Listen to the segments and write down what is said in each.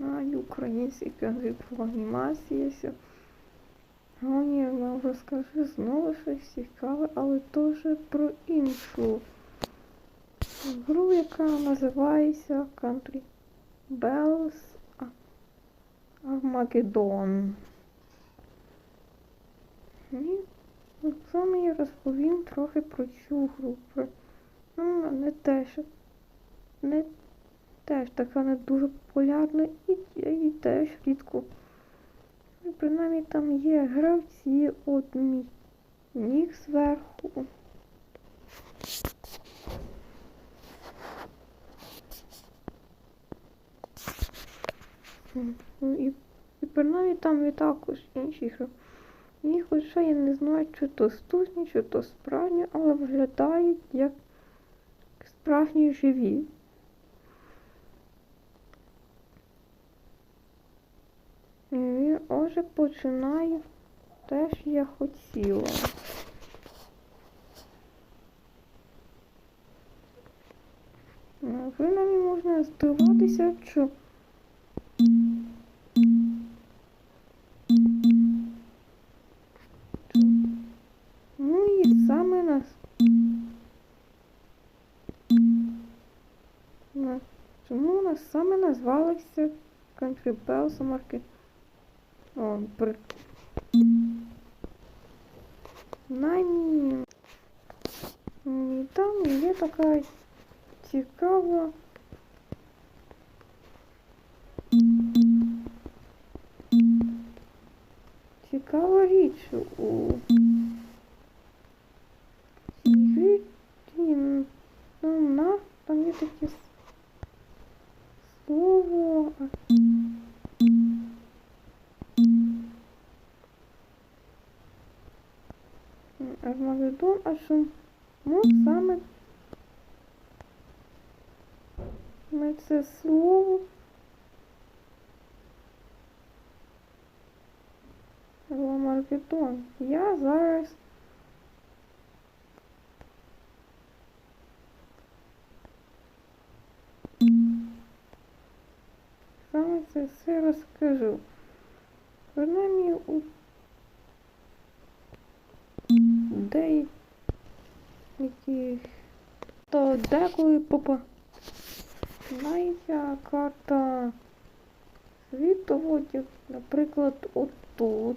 знаю в анімації. Гані, вам розкажу знову щось цікаве, але теж про іншу гру, яка називається Country Bells Armageddon. І саме я розповім трохи про цю гру. Ну, не теж, не теж така не дуже популярна і, і теж рідко. Ну, Принаймні там є гравці от мій ніг зверху. Ну І, і принаймні там і також інші гри. І хоча я не знаю, чи то стусні, чи то справжні, але виглядають як справжні живі. Отже починаю те, що я хотіла. Принаймні можна здивуватися, що Ну і саме нас. Чому нас саме назвалося Country Bells Market? О, при... Наймі. І там є така цікава. Цікава річ у Армагеддон, а чому саме ми це слово Армагеддон. Я зараз саме це все розкажу. Принаймні у деяких то деколи попадається карта світу, як, наприклад, отут.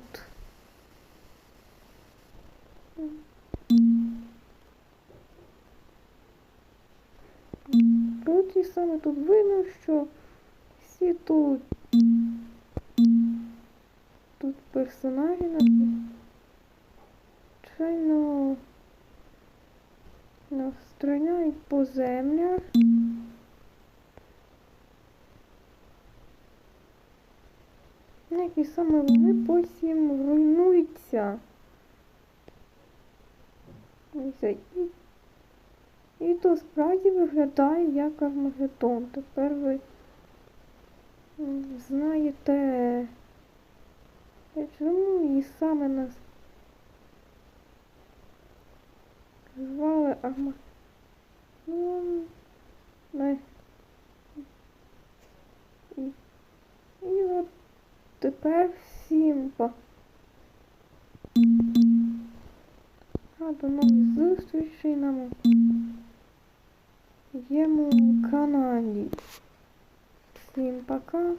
Тут і саме тут видно, що всі тут тут персонажі надзвичайно настріляють по землях. Які саме вони потім руйнуються. І, і то справді виглядає як Армагеддон. Тепер ви знаєте, чому і саме нас звали Армагеддон. Ми... І, і от тепер всім па. А до нових зустрічей на моєму каналі. Всім пока.